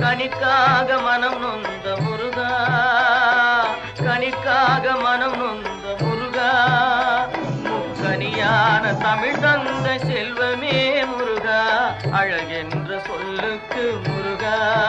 கணிக்காக மனம் நொந்த முருகா. கணிக்காக மனம் நொந்த முருகா. முக்கணியான தமிழ் தந்த செல்வமே முருகா. அழகென்ற சொல்லுக்கு முருகா.